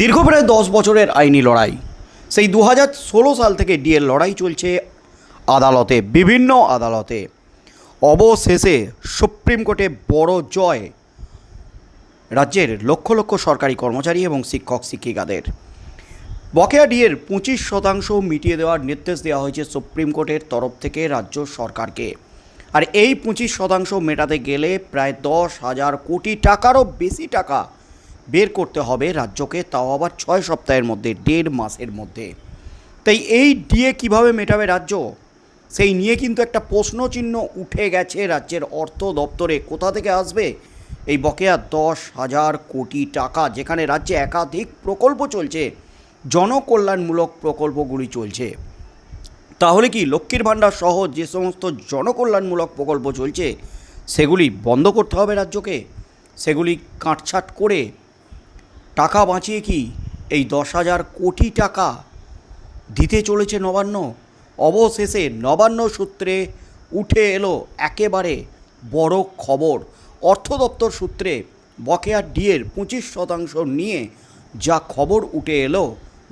দীর্ঘ প্রায় দশ বছরের আইনি লড়াই। সেই দু হাজার ষোলো সাল থেকে ডিএর লড়াই চলছে আদালতে, বিভিন্ন আদালতে। অবশেষে সুপ্রিম কোর্টে বড় জয় রাজ্যের লক্ষ লক্ষ সরকারি কর্মচারী এবং শিক্ষক শিক্ষিকাদের। বকেয়া ডিএর পঁচিশ শতাংশ মিটিয়ে দেওয়ার নির্দেশ দেওয়া হয়েছে সুপ্রিম কোর্টের তরফ থেকে রাজ্য সরকারকে। আর এই পঁচিশ শতাংশ মেটাতে গেলে প্রায় দশ হাজার কোটি টাকারও বেশি টাকা বের করতে হবে রাজ্যকে, তাও আবার ছয় সপ্তাহের মধ্যে, দেড় মাসের মধ্যে। তাই এই ডিএ কীভাবে মেটাবে রাজ্য? সেই নিয়ে কিন্তু একটা প্রশ্নচিহ্ন উঠে গেছে রাজ্যের অর্থ দপ্তরে। কোথা থেকে আসবে? এই বকেয়া দশ হাজার কোটি টাকা, যেখানে রাজ্যে একাধিক প্রকল্প চলছে, জনকল্যাণমূলক প্রকল্পগুলি চলছে। তাহলে কি লক্ষ্মীর ভাণ্ডার সহ যে সমস্ত জনকল্যাণমূলক প্রকল্প চলছে, সেগুলি বন্ধ করতে হবে রাজ্যকে? সেগুলি কাটছাট করে টাকা বাঁচিয়ে কি এই দশ হাজার কোটি টাকা দিতে চলেছে নবান্ন? অবশেষে নবান্ন সূত্রে উঠে এলো একেবারে বড় খবর। অর্থ দপ্তর সূত্রে বকেয়া ডিয়ের পঁচিশ শতাংশ নিয়ে যা খবর উঠে এলো,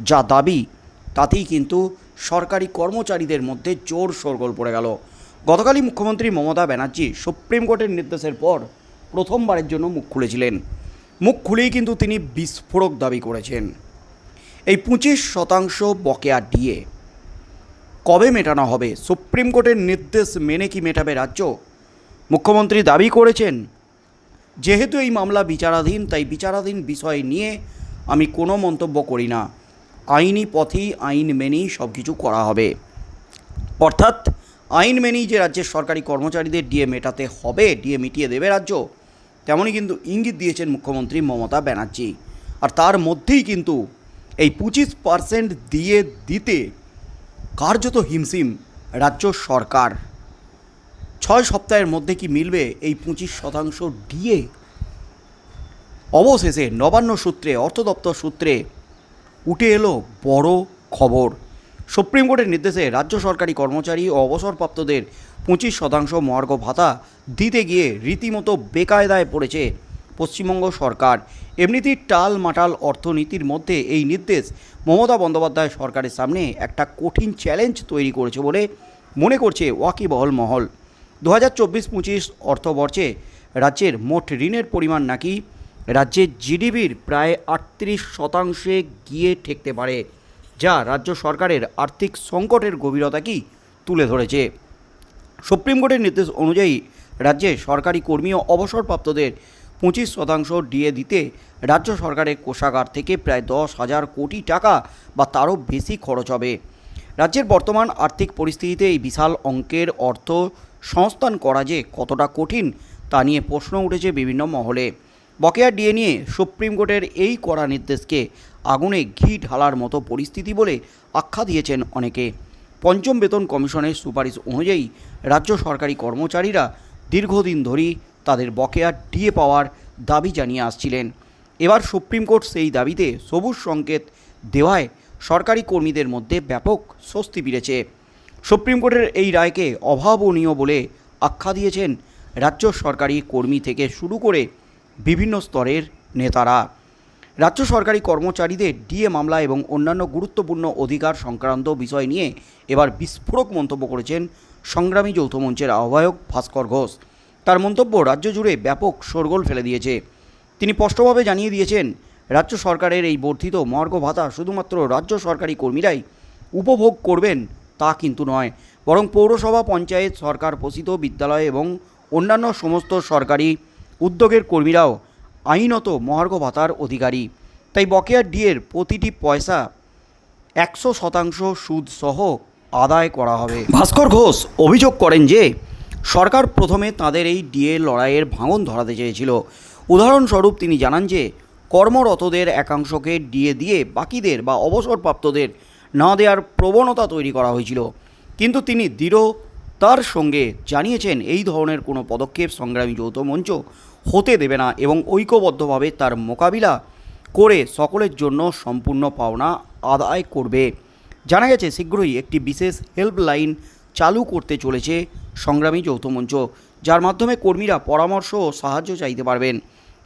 যা দাবি, তাতেই কিন্তু সরকারি কর্মচারীদের মধ্যে জোর শোরগোল পড়ে গেল। গতকালই মুখ্যমন্ত্রী মমতা ব্যানার্জি সুপ্রিম কোর্টের নির্দেশের পর প্রথমবারের জন্য মুখ খুলেছিলেন। মুখ খুলেই কিন্তু তিনি বিস্ফোরক দাবি করেছেন। এই পঁচিশ শতাংশ বকেয়া ডিএ কবে মেটানো হবে? সুপ্রিম কোর্টের নির্দেশ মেনে কি মেটাবে রাজ্য? মুখ্যমন্ত্রী দাবি করেছেন, যেহেতু এই মামলা বিচারাধীন, তাই বিচারাধীন বিষয় নিয়ে আমি কোনো মন্তব্য করি না। আইনি পথেই আইন মেনেই সব কিছু করা হবে। অর্থাৎ, আইন মেনেই যে রাজ্যের সরকারি কর্মচারীদের ডিএ মেটাতে হবে, ডিএ মিটিয়ে দেবে রাজ্য। তেমনই কিন্তু ইঙ্গিত দিয়েছেন মুখ্যমন্ত্রী মমতা ব্যানার্জি। আর তার মধ্যেই কিন্তু এই পঁচিশ পার্সেন্ট দিয়ে দিতে কার্যত হিমসিম রাজ্য সরকার। ছয় সপ্তাহের মধ্যে কি মিলবে এই পঁচিশ শতাংশ ডিএ অবশেষে নবান্ন সূত্রে অর্থ দপ্তর সূত্রে উঠে এলো বড় খবর। সুপ্রিম কোর্টের নির্দেশে রাজ্য সরকারি কর্মচারী ও অবসরপ্রাপ্তদের পঁচিশ শতাংশ মর্গ ভাতা দিতে গিয়ে রীতিমতো বেকায়দায় পড়েছে পশ্চিমবঙ্গ সরকার। এমনিতেই টাল মাটাল অর্থনীতির মধ্যে এই নির্দেশ মমতা বন্দ্যোপাধ্যায় সরকারের সামনে একটা কঠিন চ্যালেঞ্জ তৈরি করেছে বলে মনে করছে ওয়াকিবহল মহল। দু হাজার চব্বিশ পঁচিশ অর্থবর্ষে রাজ্যের মোট ঋণের পরিমাণ নাকি রাজ্যের জিডিপির প্রায় আটত্রিশ শতাংশে গিয়ে ঠেকতে পারে। যা রাজ্য সরকারের আর্থিক সংকটের গভীরতা কি তুলে ধরেছে। সুপ্রিম কোর্টের নির্দেশ অনুযায়ী রাজ্যে সরকারি কর্মী ও অবসরপ্রাপ্তদের পঁচিশ শতাংশ ডিএ দিতে রাজ্য সরকারের কোষাগার থেকে প্রায় দশ হাজার কোটি টাকা বা তারও বেশি খরচ হবে। রাজ্যের বর্তমান আর্থিক পরিস্থিতিতে এই বিশাল অঙ্কের অর্থ সংস্থান করা যে কতটা কঠিন তা নিয়ে প্রশ্ন উঠেছে বিভিন্ন মহলে। বকেয়া ডিএ নিয়ে সুপ্রিম কোর্টের এই কড়া নির্দেশকে আগুনে ঘি ঢালার মতো পরিস্থিতি বলে আখ্যা দিয়েছেন অনেকে। পঞ্চম বেতন কমিশনের সুপারিশ অনুযায়ী রাজ্য সরকারি কর্মচারীরা দীর্ঘদিন ধরেই তাদের বকেয়া ডিএ পাওয়ার দাবি জানিয়ে আসছিলেন। এবার সুপ্রিম কোর্ট সেই দাবিতে সবুজ সংকেত দেওয়ায় সরকারি কর্মীদের মধ্যে ব্যাপক স্বস্তি ফিরেছে সুপ্রিম কোর্টের এই রায়কে অভাবনীয় বলে আখ্যা দিয়েছেন রাজ্য সরকারি কর্মী থেকে শুরু করে বিভিন্ন স্তরের নেতারা। রাজ্য সরকারি কর্মচারীদের ডিএ মামলা এবং অন্যান্য গুরুত্বপূর্ণ অধিকার সংক্রান্ত বিষয় নিয়ে এবার বিস্ফোরক মন্তব্য করেছেন সংগ্রামী যৌথ মঞ্চের আহ্বায়ক ভাস্কর ঘোষ। তার মন্তব্য রাজ্য জুড়ে ব্যাপক শোরগোল ফেলে দিয়েছে। তিনি স্পষ্টভাবে জানিয়ে দিয়েছেন, রাজ্য সরকারের এই বর্ধিত মর্গ ভাতা শুধুমাত্র রাজ্য সরকারি কর্মীরাই উপভোগ করবেন তা কিন্তু নয়, বরং পৌরসভা, পঞ্চায়েত, সরকার পোষিত বিদ্যালয় এবং অন্যান্য সমস্ত সরকারি উদ্যোগের কর্মীরাও আইনত মহার্ঘ ভাতার অধিকারী। তাই বকেয়া ডিয়ের প্রতিটি পয়সা একশো শতাংশ সুদ সহ আদায় করা হবে। ভাস্কর ঘোষ অভিযোগ করেন যে, সরকার প্রথমে তাদের এই ডিএ লড়াইয়ের ভাঙন ধরাতে চেয়েছিল। উদাহরণস্বরূপ তিনি জানান যে, কর্মরতদের একাংশকে ডিএ দিয়ে বাকিদের বা অবসরপ্রাপ্তদের না দেওয়ার প্রবণতা তৈরি করা হয়েছিল। কিন্তু তিনি দৃঢ় তার সঙ্গে জানিয়েছেন, এই ধরনের কোনো পদক্ষেপ সংগ্রামী যৌথ মঞ্চ হতে দেবে না এবং ঐক্যবদ্ধভাবে তার মোকাবিলা করে সকলের জন্য সম্পূর্ণ পাওনা আদায় করবে। জানা গেছে, শীঘ্রই একটি বিশেষ হেল্পলাইন চালু করতে চলেছে সংগ্রামী যৌথ মঞ্চ, যার মাধ্যমে কর্মীরা পরামর্শ ও সাহায্য চাইতে পারবেন।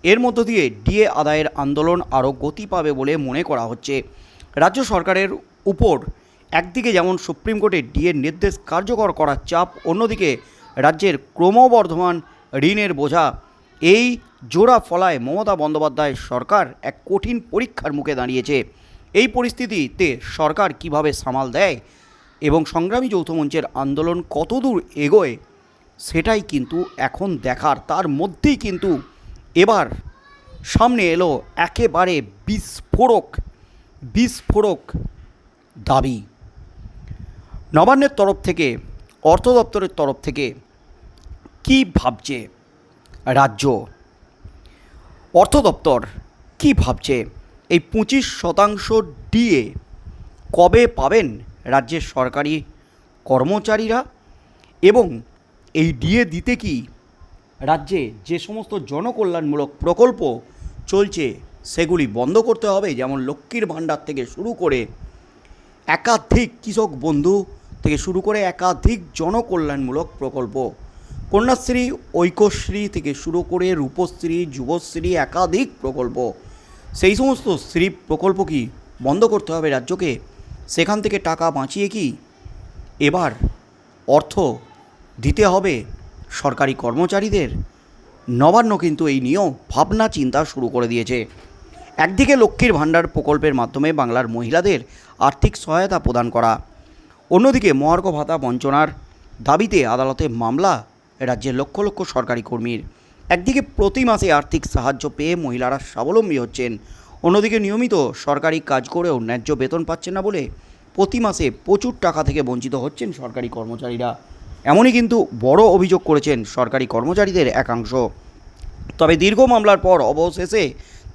এর মধ্য দিয়ে ডিএ আদায়ের আন্দোলন আরও গতি পাবে বলে মনে করা হচ্ছে। রাজ্য সরকারের উপর একদিকে যেমন সুপ্রিম কোর্টের ডিএর নির্দেশ কার্যকর করার চাপ, অন্যদিকে রাজ্যের ক্রমবর্ধমান ঋণের বোঝা। এই জোড়া ফলায় মমতা বন্দ্যোপাধ্যায় সরকার এক কঠিন পরীক্ষার মুখে দাঁড়িয়েছে। এই পরিস্থিতিতে সরকার কীভাবে সামাল দেয় এবং সংগ্রামী যৌথ মঞ্চের আন্দোলন কতদূর এগোয়, সেটাই কিন্তু এখন দেখার। তার মধ্যেই কিন্তু এবার সামনে এলো একেবারে বিস্ফোরক বিস্ফোরক দাবি। নবান্নের তরফ থেকে, অর্থ দপ্তরের তরফ থেকে কি ভাবছে রাজ্য? অর্থ দপ্তর কি ভাবছে? এই পঁচিশ শতাংশ ডিএ কবে পাবেন রাজ্যের সরকারি কর্মচারীরা? এবং এই ডিএ দিতে কি রাজ্যে যে সমস্ত জনকল্যাণমূলক প্রকল্প চলছে, সেগুলি বন্ধ করতে হবে? যেমন লক্ষ্মীর ভাণ্ডার থেকে শুরু করে একাধিক কৃষক বন্ধু থেকে শুরু করে একাধিক জনকল্যাণমূলক প্রকল্প। কন্যাশ্রী, ঐক্যশ্রী থেকে শুরু করে রূপশ্রী, যুবশ্রী একাধিক প্রকল্প। সেই সমস্ত শ্রী প্রকল্প কি বন্ধ করতে হবে রাজ্যকে? সেখান থেকে টাকা বাঁচিয়ে কি এবার অর্থ দিতে হবে সরকারি কর্মচারীদের? নবান্ন কিন্তু এই নিয়েও ভাবনা চিন্তা শুরু করে দিয়েছে। একদিকে লক্ষ্মীর ভাণ্ডার প্রকল্পের মাধ্যমে বাংলার মহিলাদের আর্থিক সহায়তা প্রদান করা অন্যদিকে মহার্ঘ ভাতা বঞ্চনার দাবিতে আদালতে মামলা, রাজ্যের লক্ষ লক্ষ সরকারি কর্মীর। একদিকে প্রতি মাসে আর্থিক সাহায্য পেয়ে মহিলারা স্বাবলম্বী হচ্ছেন, অন্যদিকে নিয়মিত সরকারি কাজ করেও ন্যায্য বেতন পাচ্ছেন না বলে প্রতি মাসে প্রচুর টাকা থেকে বঞ্চিত হচ্ছেন সরকারি কর্মচারীরা। এমনই কিন্তু বড় অভিযোগ করেছেন সরকারি কর্মচারীদের একাংশ। তবে দীর্ঘ মামলার পর অবশেষে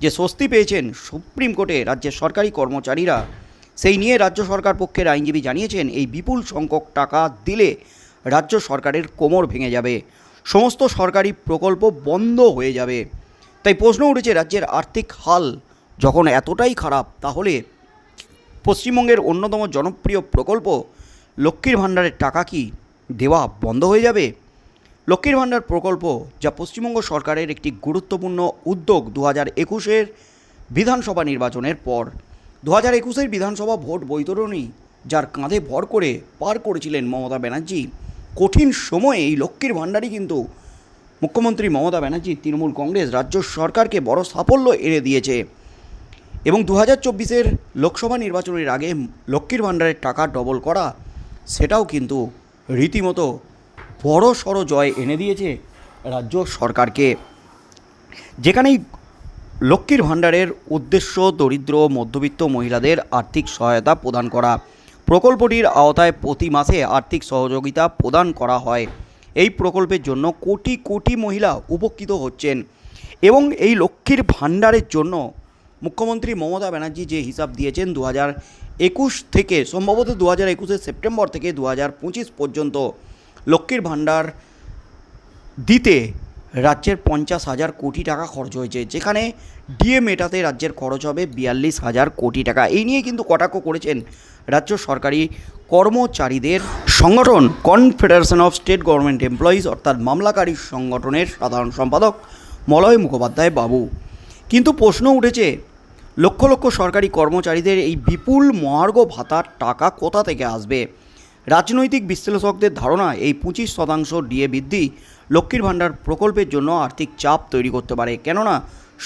যে স্বস্তি পেয়েছেন সুপ্রিম কোর্টে, রাজ্যের সরকারি কর্মচারীরা সেই নিয়ে রাজ্য সরকার পক্ষের আইনজীবী জানিয়েছেন, এই বিপুল সংখ্যক টাকা দিলে রাজ্য সরকারের কোমর ভেঙে যাবে। সমস্ত সরকারি প্রকল্প বন্ধ হয়ে যাবে। তাই প্রশ্ন উঠেছে, রাজ্যের আর্থিক হাল যখন এতটাই খারাপ, তাহলে পশ্চিমবঙ্গের অন্যতম জনপ্রিয় প্রকল্প লক্ষ্মীর ভাণ্ডারের টাকা কি দেওয়া বন্ধ হয়ে যাবে? লক্ষ্মীর ভাণ্ডার প্রকল্প যা পশ্চিমবঙ্গ সরকারের একটি গুরুত্বপূর্ণ উদ্যোগ দু হাজার একুশের বিধানসভা নির্বাচনের পর দু হাজার একুশের বিধানসভা ভোট বৈতরণী, যার কাঁধে ভর করে পার করেছিলেন মমতা ব্যানার্জি, কঠিন সময়ে এই লক্ষ্মীর ভাণ্ডারই কিন্তু মুখ্যমন্ত্রী মমতা ব্যানার্জি, তৃণমূল কংগ্রেস রাজ্য সরকারকে বড় সাফল্য এনে দিয়েছে। এবং দু হাজার চব্বিশের লোকসভা নির্বাচনের আগে লক্ষ্মীর ভাণ্ডারের টাকা ডবল করা, সেটাও কিন্তু রীতিমতো বড় সড়ো জয় এনে দিয়েছে রাজ্য সরকারকে। যেখানেই লক্ষ্মীর ভাণ্ডারের উদ্দেশ্য দরিদ্র মধ্যবিত্ত মহিলাদের আর্থিক সহায়তা প্রদান করা। প্রকল্পটির আওতায় প্রতি মাসে আর্থিক সহযোগিতা প্রদান করা হয়। এই প্রকল্পের জন্য কোটি কোটি মহিলা উপকৃত হচ্ছেন এবং এই লক্ষ্মীর ভাণ্ডারের জন্য মুখ্যমন্ত্রী মমতা ব্যানার্জি যে হিসাব দিয়েছেন দু হাজার একুশ থেকে, সম্ভবত দু হাজার একুশের সেপ্টেম্বর থেকে দু হাজার পঁচিশ পর্যন্ত লক্ষ্মীর ভাণ্ডার দিতে রাজ্যের পঞ্চাশ হাজার কোটি টাকা খরচ হয়েছে, যেখানে ডিএ মেটাতে রাজ্যের খরচ হবে বিয়াল্লিশ হাজার কোটি টাকা। এই নিয়ে কিন্তু কটাক্ষ করেছেন রাজ্য সরকারি কর্মচারীদের সংগঠন confederation of state government employees অর্থাৎ মামলাকারী সংগঠনের সাধারণ সম্পাদক মলয় মুখোপাধ্যায় বাবু। কিন্তু প্রশ্ন উঠেছে, লক্ষ লক্ষ সরকারি কর্মচারীদের এই বিপুল মহার্ঘ ভাতার টাকা কোথা থেকে আসবে? রাজনৈতিক বিশ্লেষকদের ধারণা এই পঁচিশ শতাংশ ডিএ বৃদ্ধি লক্ষ্মীর ভাণ্ডার প্রকল্পের জন্য আর্থিক চাপ তৈরি করতে পারে। কেননা,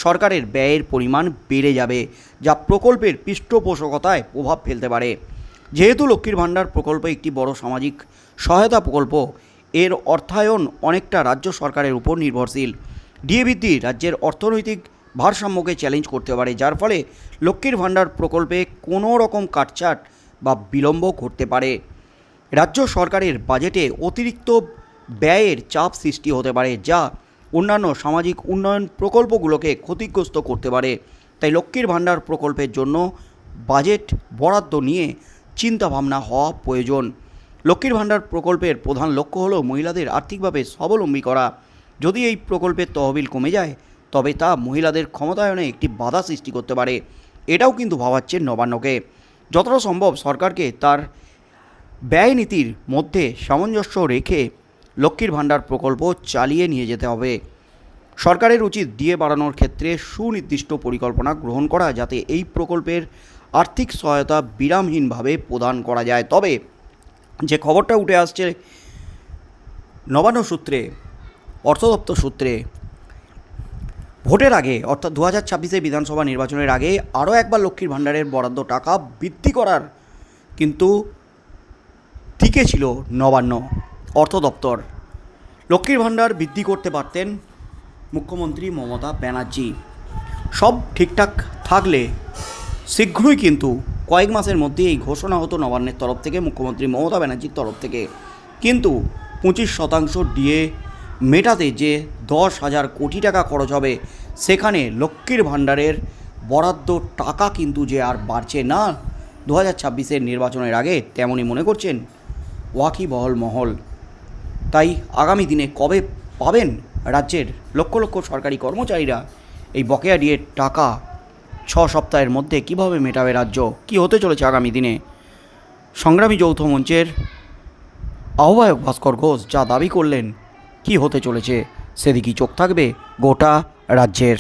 সরকারের ব্যয়ের পরিমাণ বেড়ে যাবে, যা প্রকল্পের পৃষ্ঠপোষকতায় প্রভাব ফেলতে পারে। যেহেতু লক্ষ্মীর ভাণ্ডার প্রকল্প একটি বড় সামাজিক সহায়তা প্রকল্প, এর অর্থায়ন অনেকটা রাজ্য সরকারের উপর নির্ভরশীল। ডিএ বৃদ্ধি রাজ্যের অর্থনৈতিক ভারসাম্যকে চ্যালেঞ্জ করতে পারে, যার ফলে লক্ষ্মীর ভাণ্ডার প্রকল্পে কোনো রকম কাটছাট বা বিলম্ব ঘটতে পারে। রাজ্য সরকারের বাজেটে অতিরিক্ত ব্যয়ের চাপ সৃষ্টি হতে পারে, যা অন্যান্য সামাজিক উন্নয়ন প্রকল্পগুলোকে ক্ষতিগ্রস্ত করতে পারে। তাই লক্ষ্মীর ভাণ্ডার প্রকল্পের জন্য বাজেট বরাদ্দ নিয়ে চিন্তাভাবনা হওয়া প্রয়োজন। লক্ষ্মীর ভাণ্ডার প্রকল্পের প্রধান লক্ষ্য হল মহিলাদের আর্থিকভাবে স্বাবলম্বী করা। যদি এই প্রকল্পের তহবিল কমে যায়, তবে তা মহিলাদের ক্ষমতায়নে একটি বাধা সৃষ্টি করতে পারে। এটাও কিন্তু ভাবাচ্ছে নবান্নকে। যতটা সম্ভব সরকারকে তার ব্যয় নীতির মধ্যে সামঞ্জস্য রেখে লক্ষ্মীর ভাণ্ডার প্রকল্প চালিয়ে নিয়ে যেতে হবে। সরকারের উচিত দিয়ে বাড়ানোর ক্ষেত্রে সুনির্দিষ্ট পরিকল্পনা গ্রহণ করা যাতে এই প্রকল্পের আর্থিক সহায়তা বিরামহীনভাবে প্রদান করা যায়। তবে যে খবরটা উঠে আসছে, নবান্ন সূত্রে, অর্থ দপ্তর সূত্রে, ভোটের আগে, অর্থাৎ দু হাজার ছাব্বিশে বিধানসভা নির্বাচনের আগে আরও একবার লক্ষ্মীর ভাণ্ডারের বরাদ্দ টাকা বৃদ্ধি করার কিন্তু দিকে ছিল নবান্ন অর্থ দপ্তর। লক্ষ্মীর ভাণ্ডার বৃদ্ধি করতে পারতেন মুখ্যমন্ত্রী মমতা ব্যানার্জি। সব ঠিকঠাক থাকলে শীঘ্রই কিন্তু কয়েক মাসের মধ্যে এই ঘোষণা হতো নবান্নের তরফ থেকে, মুখ্যমন্ত্রী মমতা ব্যানার্জির তরফ থেকে। কিন্তু পঁচিশ শতাংশ ডিএ মেটাতে যে দশ হাজার কোটি টাকা খরচ হবে, সেখানে লক্ষ্মীর ভাণ্ডারের বরাদ্দ টাকা কিন্তু যে আর বাড়ছে না, দু হাজার নির্বাচনের আগে তেমনই মনে করছেন ওয়াকিবহল মহল। তাই আগামী দিনে কবে পাবেন রাজ্যের লক্ষ লক্ষ সরকারি কর্মচারীরা এই বকেয়া ডিএর টাকা? ছ সপ্তাহের মধ্যে কীভাবে মেটাবে রাজ্য? কি হতে চলেছে আগামী দিনে? সংগ্রামী যৌথ মঞ্চের আহ্বায়ক ভাস্কর ঘোষ যা দাবি করলেন, কি হতে চলেছে? সেদিকেই চোখ থাকবে গোটা রাজ্যের।